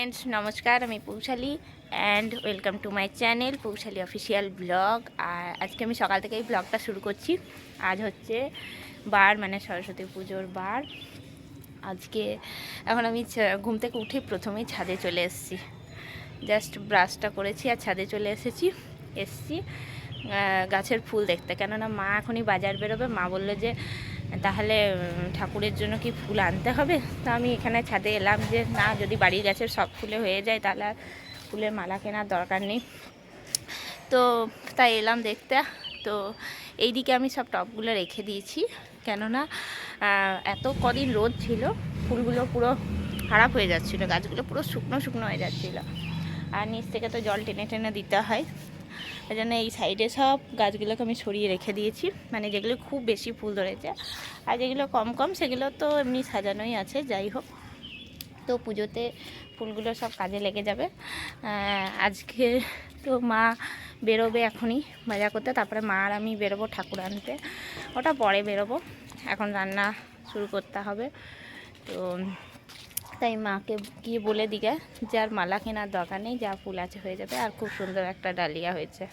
Friends নমস্কার, আমি Poushali and welcome to my channel Poushali official blog আর আজকে আমি সকাল থেকেই ব্লগটা শুরু করছি। আজ হচ্ছে বার মানে সরস্বতী পুজোর বার। আজকে এখন আমি ঘুম থেকে উঠে প্রথমেই ছাদে চলে এসেছি। জাস্ট ব্রাশটা করেছি আর ছাদে চলে এসেছি, এসছি গাছের ফুল দেখতে। কেননা মা এখনই বাজার বেরোবে, মা বলল যে তাহলে ঠাকুরের জন্য কি ফুল আনতে হবে? তো আমি এখানে ছাদে এলাম যে, না, যদি বাড়ির গাছের সব ফুলে হয়ে যায়, তাহলে ফুলের মালা কেনার দরকার নেই। তো তাই এলাম দেখতে। তো এই দিকে আমি সব টবগুলো রেখে দিয়েছি। কেননা এত কদিন রোদ ছিল, ফুলগুলো পুরো খারাপ হয়ে যাচ্ছিল, গাছগুলো পুরো শুকনো শুকনো হয়ে যাচ্ছিল। আর নিচ থেকে তো জল টেনে টেনে দিতে হয়। ওই জন্য এই সাইডে সব গাছগুলোকে আমি সরিয়ে রেখে দিয়েছি। মানে যেগুলো খুব বেশি ফুল ধরেছে। আর যেগুলো কম কম, সেগুলো তো এমনি সাজানোই আছে, যাই হোক। তো পুজোতে ফুলগুলো সব কাজে লেগে যাবে। আজকে তো মা বেরোবে এখনই বাজার করতে। তারপরে মা আর আমি বেরোবো ঠাকুর আনতে। ওটা পরে বেরোবো। এখন রান্না শুরু করতে হবে। তো তাই মাকে গিয়ে বলে দিকে যে আর মালা কেনার দরকার নেই, যা ফুল আছে হয়ে যাবে। আর খুব সুন্দর একটা ডালিয়া হয়েছে।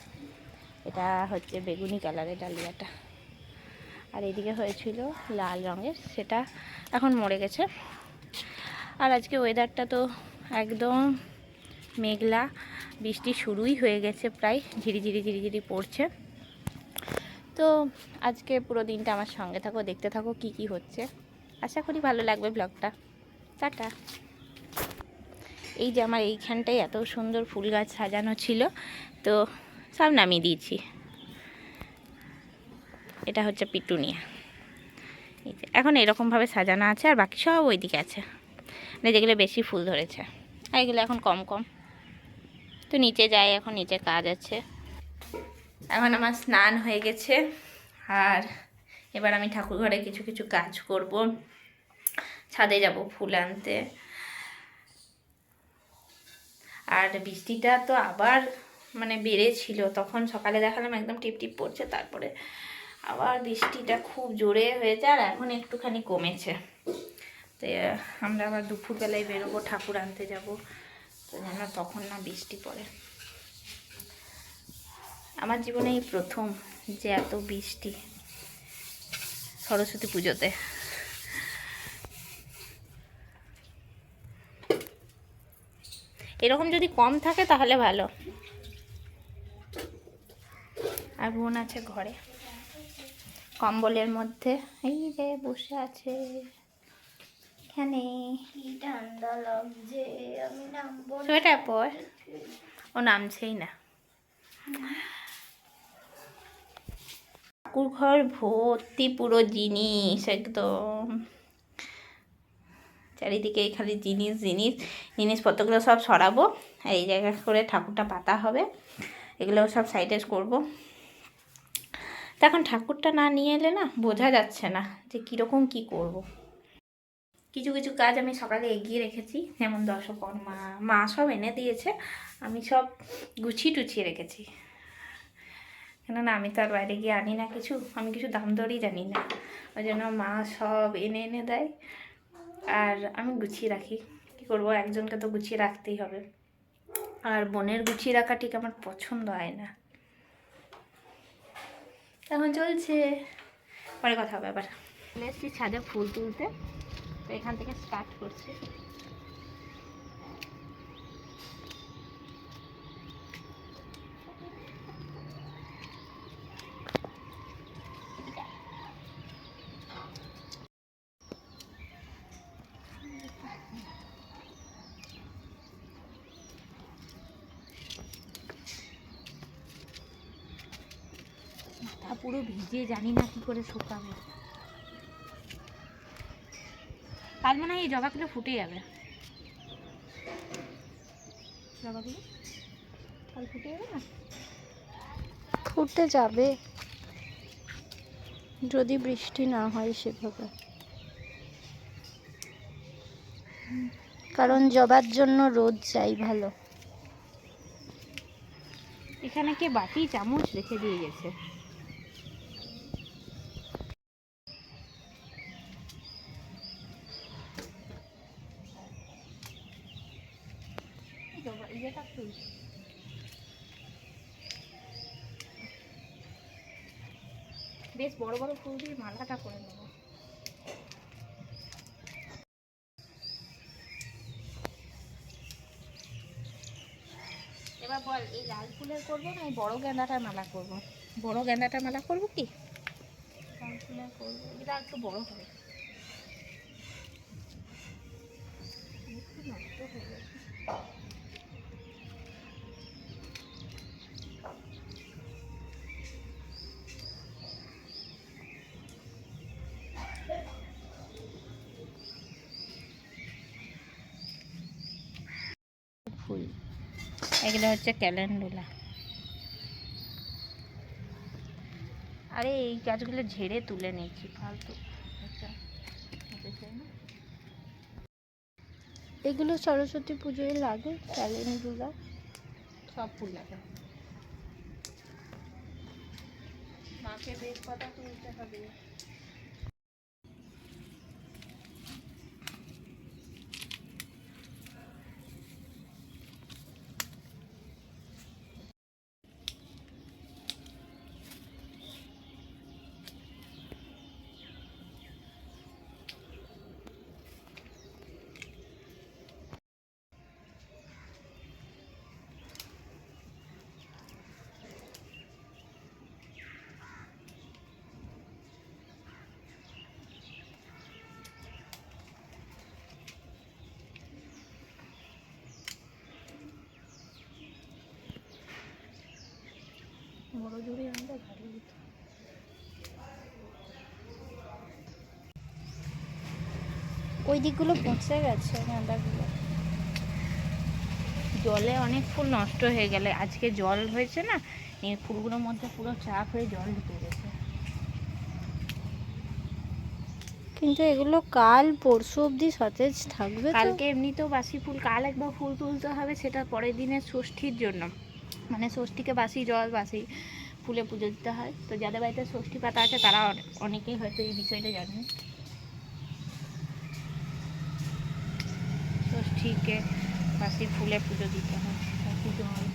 এটা হচ্ছে বেগুনি কালারের ডালিয়াটা। আর এদিকে হয়েছিল লাল রঙের, সেটা এখন মরে গেছে। আর আজকে ওয়েদারটা তো একদম মেঘলা, বৃষ্টি শুরুই হয়ে গেছে প্রায় ঝিরিঝিরি ঝিরিঝিরি পড়ছে। তো আজকে পুরো দিনটা আমার সঙ্গে থাকো, দেখতে থাকো কি কি হচ্ছে। আশা করি ভালো লাগবে ব্লগটা টাটা। এই যে আমার এইখানটায় এত সুন্দর ফুল গাছ সাজানো ছিল, তো সব নামিয়ে দিয়েছি। এটা হচ্ছে পিটুনিয়া। এখন এরকমভাবে সাজানো আছে আর বাকি সব ওইদিকে আছে। মানে যেগুলো বেশি ফুল ধরেছে। আর এগুলো এখন কম কম। তো নিচে যাই, এখন নিচে কাজ আছে। এখন আমার স্নান হয়ে গেছে। আর এবার আমি ঠাকুর ঘরে কিছু কিছু কাজ করব। ছাদে যাব ফুল আনতে। আর বৃষ্টিটা তো আবার মানে বেড়েছিল, তখন সকালে দেখালাম একদম টিপ টিপ পড়ছে, তারপরে আবার বৃষ্টিটা খুব জোরে হয়েছে আর এখন একটুখানি কমেছে। তো আমরা আবার দুপুরবেলায় বেরোবো, ঠাকুর আনতে যাব, তো যেন তখন না বৃষ্টি পড়ে। আমার জীবনে এই প্রথম যে এত বৃষ্টি সরস্বতী পুজোতে। এরকম যদি কম থাকে তাহলে ভালো। আর বোন আছে ঘরে। কম্বলের মধ্যে এই রে বসে আছে। এখানে। সোয়েটার পর? ও নামছেই না। ঠাকুর ঘর ভর্তি পুরো জিনিস একদম। চারিদিকে খালি জিনিস জিনিস জিনিসপত্রগুলো সব সরাবো। আর এই জায়গা করে ঠাকুরটা পাতা হবে। এগুলো সব সাইডে করব। তা এখন ঠাকুরটা না নিয়ে এলে না বোঝা যাচ্ছে না যে কীরকম কি করব। কিছু কিছু কাজ আমি সকালে এগিয়ে রেখেছি, যেমন দশকর্মা, মা সব এনে দিয়েছে, আমি সব গুছিয়ে টুছিয়ে রেখেছি। কেননা আমি তো আর বাইরে গিয়ে আনি না কিছু, আমি কিছু দাম দরই জানি না। ওই জন্য মা সব এনে এনে দেয়, আর আমি গুছিয়ে রাখি। কী করব, একজনকে তো গুছিয়ে রাখতেই হবে। আর বোনের গুছিয়ে রাখা ঠিক আমার পছন্দ হয় না। এখন চলছে? পরে কথা হবে আবার। এসেছি ছাদে ফুল তুলতে। তো এখান থেকে স্টার্ট করছি। পুরো ভিজে জানি না কি করে শুকাবে কাল মনে হয় এই জবাগুলো ফুটে যাবে। জবাগুলো? কাল ফুটে যাবে না? ফুটে যাবে। যদি বৃষ্টি না হয় সেভাবে। কারণ জবার জন্য রোদ চাই ভালো। এখানে কে বাটি চামচ রেখে দিয়ে গেছে? ইয়েটা তুই বেশ বড় বড় ফুল দিয়ে মালাটা করে নেব। এবার বল, এই লাল ফুলের করব না, এই বড় গেঁদাটার মালা করব? বড় গেঁদাটার মালা করব কি? লাল ফুলের করব, এটা একটু বড় হবে। নষ্ট এগুলো হচ্ছে ক্যালেন্ডুলা। আরে এই গাছগুলো ঝেড়ে তুলে নিয়েছি ফালতু। না। এগুলো সরস্বতী পুজোয় লাগে ক্যালেন্ডুলা? সব ফুল লাগে। মাকে বেশ পাতা তুলতে হবে। বড় জুড়ে আনলে ভালো হতো ওই দিকগুলো পচে গেছে গাঁদাগুলো। জলে অনেক ফুল নষ্ট হয়ে গেলে আজকে জল হয়েছে না এই ফুলগুলোর মধ্যে পুরো চাপ হয়ে জল ঢুকে গেছে। কিন্তু এগুলো কাল পরশু অবধি সতেজ থাকবে কালকে এমনিতেও বাসি ফুল কাল একবার ফুল তুলতে হবে সেটা পরের দিনের ষষ্ঠীর জন্য। মানে ষষ্ঠীকে বাসি জল বাসি ফুলে পুজো দিতে হয়। তো যাদের বাড়িতে ষষ্ঠী পাতা আছে তারা অনে- অনেকেই হয়তো এই বিষয়টা জানেন। ষষ্ঠীকে বাসি ফুলে পুজো দিতে হয় বাসি জল।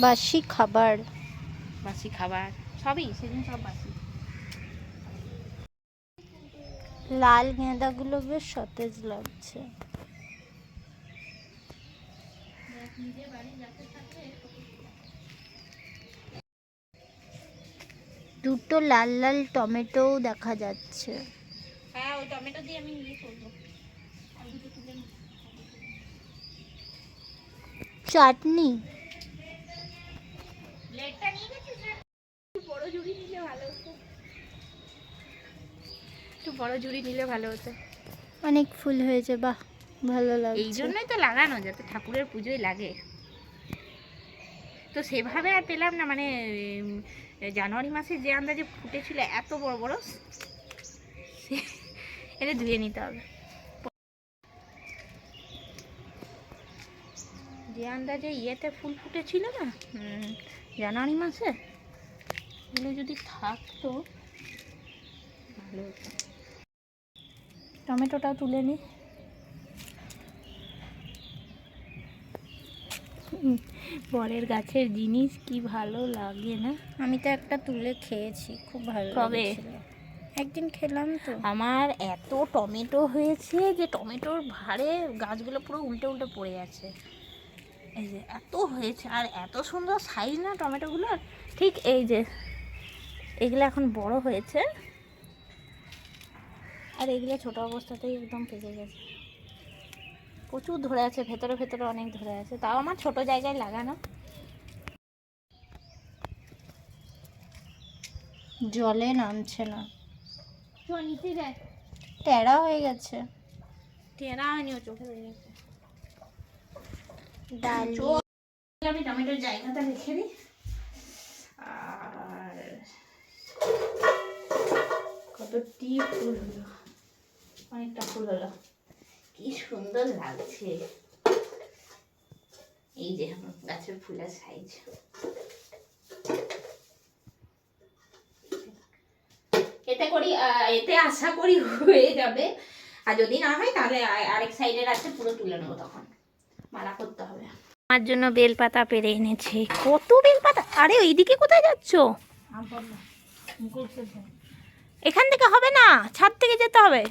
বাসি খাবার। বাসি খাবার সবই সেদিন সব বাসি। লাল গেঁদাগুলো বেশ সতেজ লাগছে। দুটো লাল লাল টমেটোও দেখা যাচ্ছে। হ্যাঁ ওই টমেটো দিয়ে আমি ইয়ে করব। চাটনি? একটু বড় ঝুড়ি নিলে ভালো হতো। একটু বড় ঝুড়ি নিলে ভালো হতো। অনেক ফুল হয়েছে বাহ। ভালো লাগে এই জন্যই তো লাগানো, যাতে ঠাকুরের পুজোয় লাগে। তো সেভাবে আর পেলাম না মানে জানুয়ারি মাসে যে আন্দাজে ফুটেছিল এত বড় বড় এটা ধুয়ে নিতে হবে। যে আন্দাজে ইয়েতে ফুল ফুটেছিল না জানুয়ারি মাসে, এগুলো যদি থাকতো, ভালো টমেটোটাও তুলে নিই বরের গাছের জিনিস কি ভালো লাগে না? আমি তো একটা তুলে খেয়েছি খুব ভালো কবে? একদিন খেলাম তো। আমার এত টমেটো হয়েছে যে টমেটোর ভারে গাছগুলো পুরো উল্টে উল্টে পড়ে আছে। এই যে এত হয়েছে আর এত সুন্দর সাইজ না টমেটোগুলোর। ঠিক এই যে এগুলো এখন বড় হয়েছে। আর এগুলো ছোট অবস্থাতেই একদম পেকে গেছে। প্রচুর ধরে আছে ভেতরে ভেতরে অনেক ধরে আছে। তাও আমার ছোট জায়গায় লাগানো। জলে নামছে না। টেরা হয়ে গেছে। টেরা হয়নি ও চোখে লেগে গেছে। ডাল। আমি টমেটোর জায়গাটা রেখে দিই আর কত কতটি ফুল হলো? অনেকটা ফুল হলো। কি সুন্দর লাগছে। এই যে আমার গাছের ফুলের সাইজ এতে করি এতে আশা করি হয়ে যাবে। আর যদি না হয় তাহলে আরেক সাইডের আছে পুরো তুলে নেব তখন। মালা করতে হবে। আমার জন্য বেলপাতা পেরে এনেছে। কত বেলপাতা? আরে ওইদিকে কোথায় যাচ্ছ? এখান থেকে হবে না? ছাদ থেকে যেতে হবে?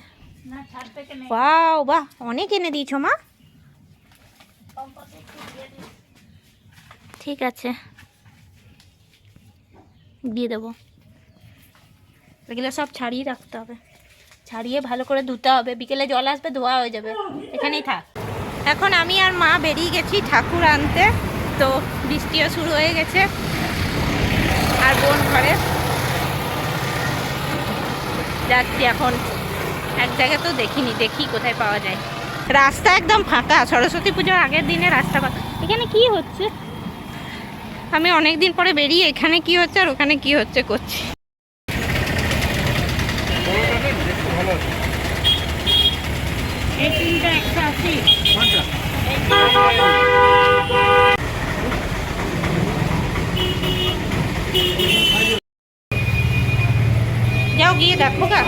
বাহ বাহ, অনেক এনে দিয়েছ মা। ঠিক আছে। দিয়ে দেবো। এগুলো সব ছাড়িয়ে রাখতে হবে। ছাড়িয়ে ভালো করে ধুতে হবে। বিকেলে জল আসবে, ধোয়া হয়ে যাবে। এখানেই থাক। এখন আমি আর মা বেরিয়ে গেছি ঠাকুর আনতে। তো বৃষ্টিও শুরু হয়ে গেছে। আর বোন ঘরে। যাচ্ছি এখন। এক জায়গায় তো দেখিনি দেখি কোথায় পাওয়া যায়। রাস্তা একদম ফাঁকা সরস্বতী পুজোর আগের দিনে রাস্তা ফাঁকা। এখানে কি হচ্ছে? আমি অনেক দিন পরে বেরিয়ে এখানে কি হচ্ছে আর ওখানে কি হচ্ছে করছি। যাও গিয়ে দেখো গা।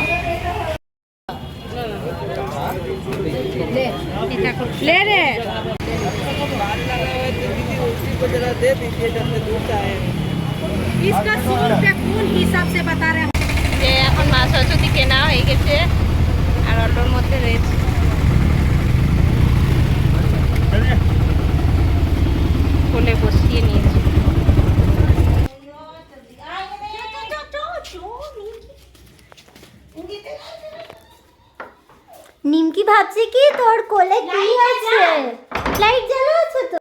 লে রে इसका सौ रुपया कौन हिसाब से बता रहे যে এখন মা সরস্বতী কেনা হয়ে গেছে আর অল্পর মধ্যে রয়েছে কোলে বসিয়ে নিয়েছি ভাবছে কি? তোর কোলে কি আছে? লাইট জ্বালা আছে তো?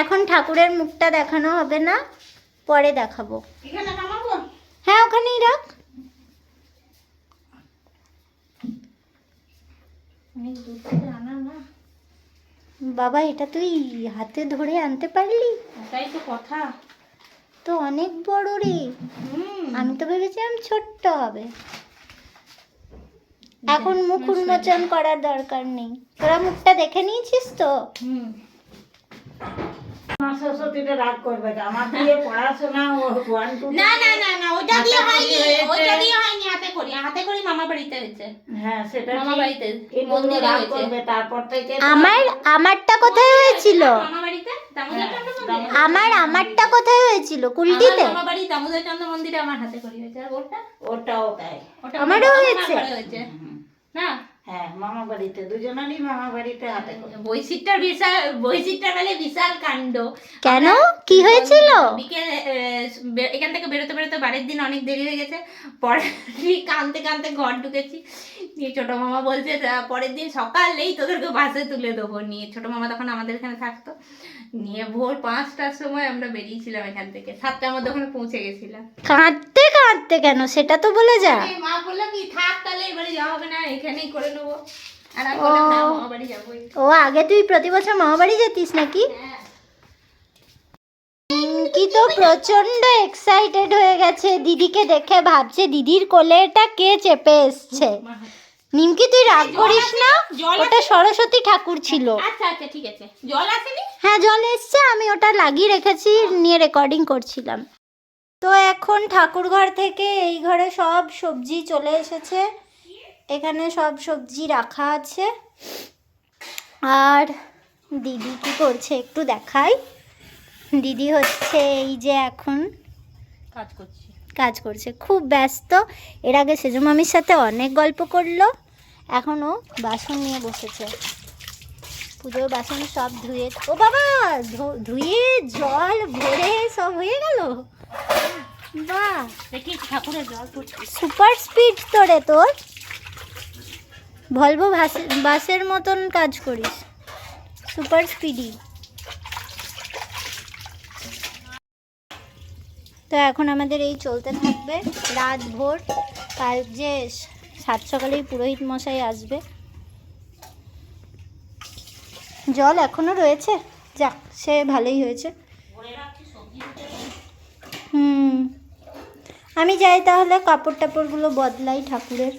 এখন ঠাকুরের মুখটা দেখানো হবে না পরে দেখাবো। হ্যাঁ ওখানেই রাখ। বাবা এটা তুই হাতে ধরে আনতে পারলি? তাই তো কথা। তো অনেক বড় রে। আমি তো ভেবেছিলাম ছোট্ট হবে। এখন মুখ উন্মোচন করার দরকার নেই। তোরা মুখটা দেখে নিয়েছিস তো? হুম। মা সরস্বতীটা রাগ করবে আমার দিয়ে পড়াশোনা ওয়ান টু না না না না ওটা দিয়ে হয়নি ওটা দিয়ে হয়নি হাতে করি হাতে করি মামা বাড়িতে হয়েছে। হ্যাঁ সেটা মামা বাড়িতে কিন্তু মন্দিরে রাগ করবে তারপর থেকে আমার আমারটা কোথায় হয়েছিল? মামা বাড়িতে? দামোদর হ্যাঁ, আমার আমারটা কোথায় হয়েছিল? কুলটিতে? মামা বাড়ি দামোদর চন্দ্র মন্দিরে আমার হাতে করি হয়েছে। আর ওটা ওটাও তাই। আমারও হয়েছে। না? হ্যাঁ মামা বাড়িতে দুজনেরই মামা বাড়িতে হাতে বিশাল বেলে বিশাল কাণ্ড। কেন? কি হয়েছিল? বিকেলে এখান থেকে বেরোতে বেরোতে বাড়ির দিন অনেক দেরি হয়ে গেছে। পরে কানতে কানতে ঘর ঢুকেছি। নিয়ে ছোট মামা বলছে "আহ, পরের দিন সকালেই তোদেরকে বাসে তুলে দেবো। নিয়ে ছোট মামা তখন আমাদের এখানে থাকতো। নিয়ে ভোর পাঁচটার সময় আমরা বেরিয়েছিলাম এখান থেকে। সাতটার মধ্যে ওখানে পৌঁছে গেছিলাম। কাঁদতে কাঁদতে কেন? সেটা তো বলে যা। মা বলল কি থাক তাহলে এবারে যাওয়া হবে না এখানেই করে নেব। আর আমি বললাম না ও। মামা বাড়ি যাবোই। ও আগে তুই প্রতি বছর মামা বাড়ি যেতিস নাকি? হ্যাঁ। কি তো প্রচণ্ড এক্সাইটেড হয়ে গেছে। দিদিকে দেখে ভাবছে দিদির কোলে এটা কে চেপে এসছে? নিমকি তুই রাগ করিস না? ওটা সরস্বতী ঠাকুর ছিল। আচ্ছা আচ্ছা ঠিক আছে। জল আসেনি? হ্যাঁ জল এসছে আমি ওটা লাগিয়ে রেখেছি নিয়ে রেকর্ডিং করছিলাম। তো এখন ঠাকুর ঘর থেকে এই ঘরে সব সবজি চলে এসেছে। এখানে সব সবজি রাখা আছে। আর দিদি কি করছে একটু দেখাই। দিদি হচ্ছে এই যে এখন কাজ করছি। কাজ করছে। খুব ব্যস্ত। এর আগে সেজো মামির সাথে অনেক গল্প করল। এখনও বাসন নিয়ে বসেছে। পুজোর বাসন সব ধুয়ে ও বাবা ধুয়ে জল ভরে সব হয়ে গেল? বাহ দেখি ঠাকুরের জল সুপার স্পিড তোরে তোর। ভলভো বাস- বাসের মতন কাজ করিস। সুপার স্পিডি তো এখন আমাদের এই চলতে থাকবে রাত ভোর। কাল যে সাত সকালেই পুরোহিত মশাই আসবে। জল এখনও রয়েছে? যাক, সে ভালোই হয়েছে। হুম। আমি যাই তাহলে কাপড় টাপড়গুলো বদলাই ঠাকুরের।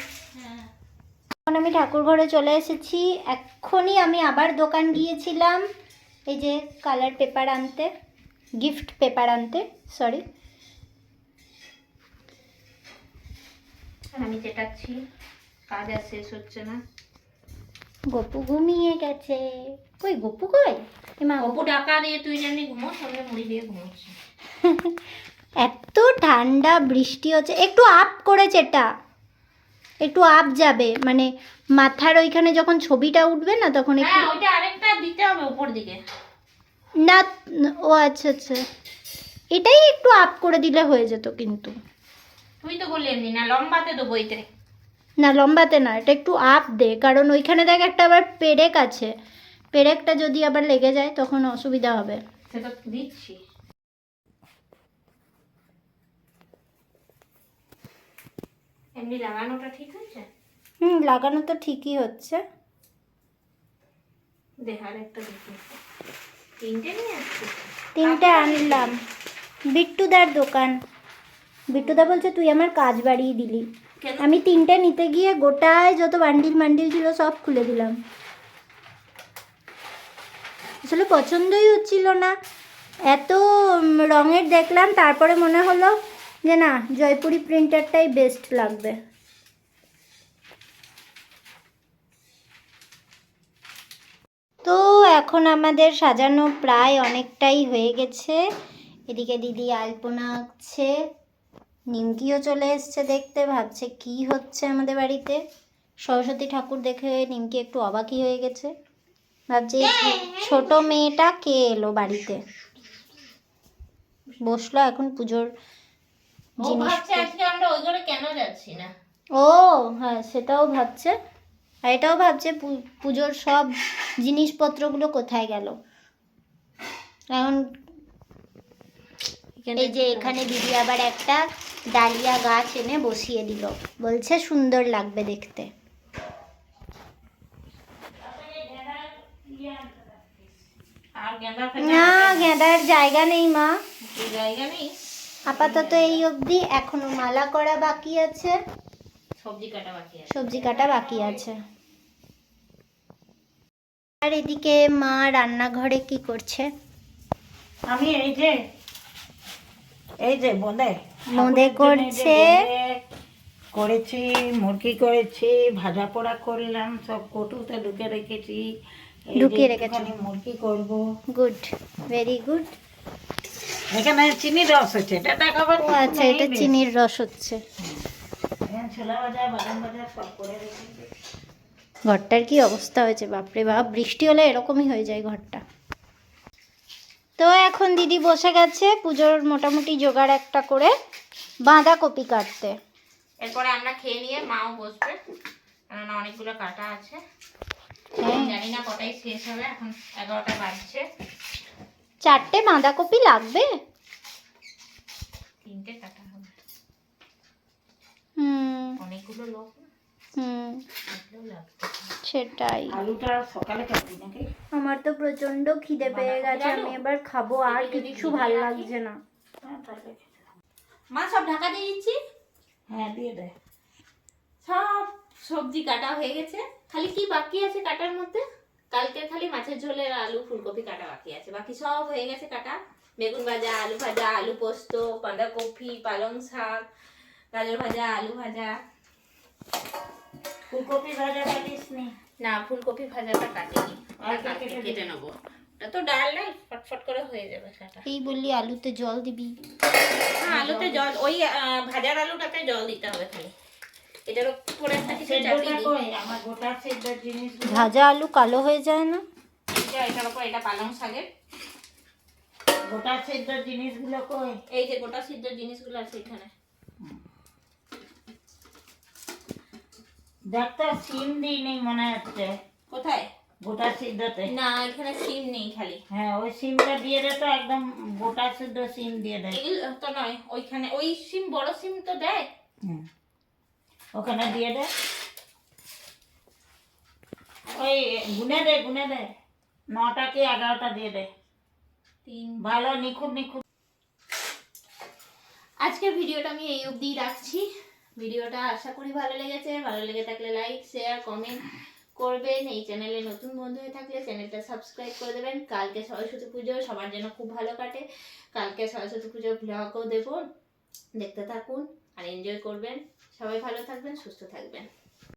এখন আমি ঠাকুর ঘরে চলে এসেছি। এক্ষুনি আমি আবার দোকান গিয়েছিলাম। এই যে কালার পেপার আনতে, গিফট পেপার আনতে সরি আমি যেটাচ্ছি কাজ আর শেষ হচ্ছে না। গপু ঘুমিয়ে গেছে। কই গপু কই? মা অপু টাকা দিয়ে তুই জানি ঘুমো সঙ্গে মুড়ি দিয়ে ঘুমোচ্ছে। এত ঠান্ডা বৃষ্টি হচ্ছে। একটু আপ করেছে এটা। একটু আপ যাবে। মানে মাথার ওইখানে যখন ছবিটা উঠবে না তখন একটু হ্যাঁ ওইটা আরেকটা দিতে হবে উপর দিকে। না ও আচ্ছা আচ্ছা। এটাই একটু আপ করে দিলে হয়ে যেত কিন্তু। তুই তো বললি এমনি না লম্বাতে দেবো এইতে না লম্বাতে না এটা একটু আপ দে কারণ ওইখানে দেখ একটা আবার পেরেক আছে। পেরেকটা যদি আবার লেগে যায় তখন অসুবিধা হবে। সেটা দিচ্ছি। এমনি লাগানোটা ঠিক হয়েছে? হুম লাগানো তো ঠিকই হচ্ছে। দেখ একটা দেখি। তিনটে নিয়ে আসছি তিনটে আনলাম। বিট্টুদার দোকান। বিট্টুদা বলছে তুই আমার কাজ বাড়িয়ে দিলি। আমি তিনটে নিতে গিয়ে গোটায় যত বান্ডিল বান্ডিল ছিল সব খুলে দিলাম। আসলে পছন্দই হচ্ছিল না। এত রঙের দেখলাম, তারপরে মনে হলো যে না, জয়পুরি প্রিন্টারটাই বেস্ট লাগবে। তো এখন আমাদের সাজানো প্রায় অনেকটাই হয়ে গেছে। এদিকে দিদি আলপনা আঁকছে। নিমকিও চলে এসছে দেখতে ভাবছে কি হচ্ছে আমাদের বাড়িতে। সরস্বতী ঠাকুর দেখে নিমকি একটু অবাকই হয়ে গেছে। ভাবছে ছোট মেয়েটা কে এলো বাড়িতে? বসল এখন পুজোর ও জিনিস ও হ্যাঁ সেটাও ভাবছে। আর এটাও ভাবছে পুজোর সব জিনিসপত্রগুলো কোথায় গেল? এখন এই যে এখানে দিদি আবার একটা ডালিয়া গাছ এনে বসিয়ে দিল। বলছে সুন্দর লাগবে দেখতে। না গেঁদার জায়গা নেই মা। জায়গা নেই? আপাতত এই অবধি এখনও মালা করা বাকি আছে। সবজি কাটা বাকি আছে। সবজি কাটা বাকি আছে। আর এদিকে মা রান্নাঘরে কি করছে? আমি এই যে এই যে বোঁদে বোঁদে করছে। করেছি মুরগি করেছি ভাজা পোড়া করলাম সব কটুতে ঢুকে রেখেছি। ঢুকিয়ে রেখেছো। মুরগি করব। Good very good. এখানে চিনি রস হচ্ছে এটা দেখাবার ও আচ্ছা এটা চিনির রস হচ্ছে। এখানে ছোলা ভাজা বাদাম ভাজা সব করে রেখেছি। ঘরটার কি অবস্থা হয়েছে বাপরে বাপ বৃষ্টি হলে এরকমই হয়ে যায় ঘরটা। তো এখন দিদি বসে গেছে পুজোর মোটামুটি জোগাড় একটা করে বাঁধাকপি কাটতে। এরপরে আমরা খেয়ে নিয়ে মাও বসবে। কেননা অনেকগুলো কাটা আছে। হ্যাঁ। জানি না কটাই শেষ হবে এখন এগারোটা বাজছে। চারটে বাঁধাকপি লাগবে? তিনটে কাটা হবে। হুম। অনেকগুলো লোক হুম। লাগবে। সেটাই। আলুটা সকালে কাটবি নাকি? আমার তো প্রচণ্ড খিদে পেয়ে গেছে আমি এবার খাব আর কিছু ভালো লাগছে না। হ্যাঁ মা সব ঢাকা দিয়ে দিচ্ছি? হ্যাঁ দিয়ে দে। সব সবজি কাটা হয়ে গেছে। খালি কি বাকি আছে কাটার মধ্যে? কালকে খালি মাছের ঝোলের আলু ফুলকপি কাটা বাকি আছে। বাকি সব হয়ে গেছে কাটা। বেগুন ভাজা আলু ভাজা আলু পোস্ত বাঁধাকপি পালং শাক গাজর ভাজা আলু ভাজা। ফুলকপি ভাজা কাটিস নি না ফুলকপি ভাজাটা কাটিনি। কেটে নেব। ওটা তো ডাল নাই ফটফট করে হয়ে যাবে কাটা এই বললি আলুতে জল দিবি। হ্যাঁ আলুতে জল ওই ভাজার আলুটাতে জল দিতে হবে খালি। এটার উপরে একটা কিছু চাপিয়ে দিই আমার গোটা সেদ্ধর জিনিস ভাজা আলু কালো হয়ে যায় না? এটা এটার উপর এটা পালং শাকের। গোটা সেদ্ধর জিনিসগুলো কই? এই যে গোটা সিদ্ধ জিনিসগুলো আছে এখানে। ডাক্তার সিম দিই নেই মনে হচ্ছে। কোথায়? গোটা সিদ্ধতে। না এখানে সিম নেই খালি। হ্যাঁ ওই সিমটা দিয়ে দে তো একদম গোটা সিদ্ধ সিম দিয়ে দে। এগুলো তো নয় ওইখানে ওই সিম বড় সিম তো দেয়। ওখানে দিয়ে দে। ওই গুনে দে গুনে দে। নটা কি এগারোটা দিয়ে দে। তিন। ভালো নিখুঁত নিখুঁত। আজকের ভিডিওটা আমি এই অবধি রাখছি। ভিডিওটা আশা করি ভালো লেগেছে। ভালো লেগে থাকলে লাইক শেয়ার কমেন্ট করবেন। এই চ্যানেলে নতুন বন্ধু হয়ে থাকলে চ্যানেলটা সাবস্ক্রাইব করে দেবেন। কালকে সরস্বতী পুজো সবার জন্য খুব ভালো কাটে। কালকে সরস্বতী পুজোর ব্লগও দেবো। দেখতে থাকুন আর এনজয় করবেন। সবাই ভালো থাকবেন, সুস্থ থাকবেন।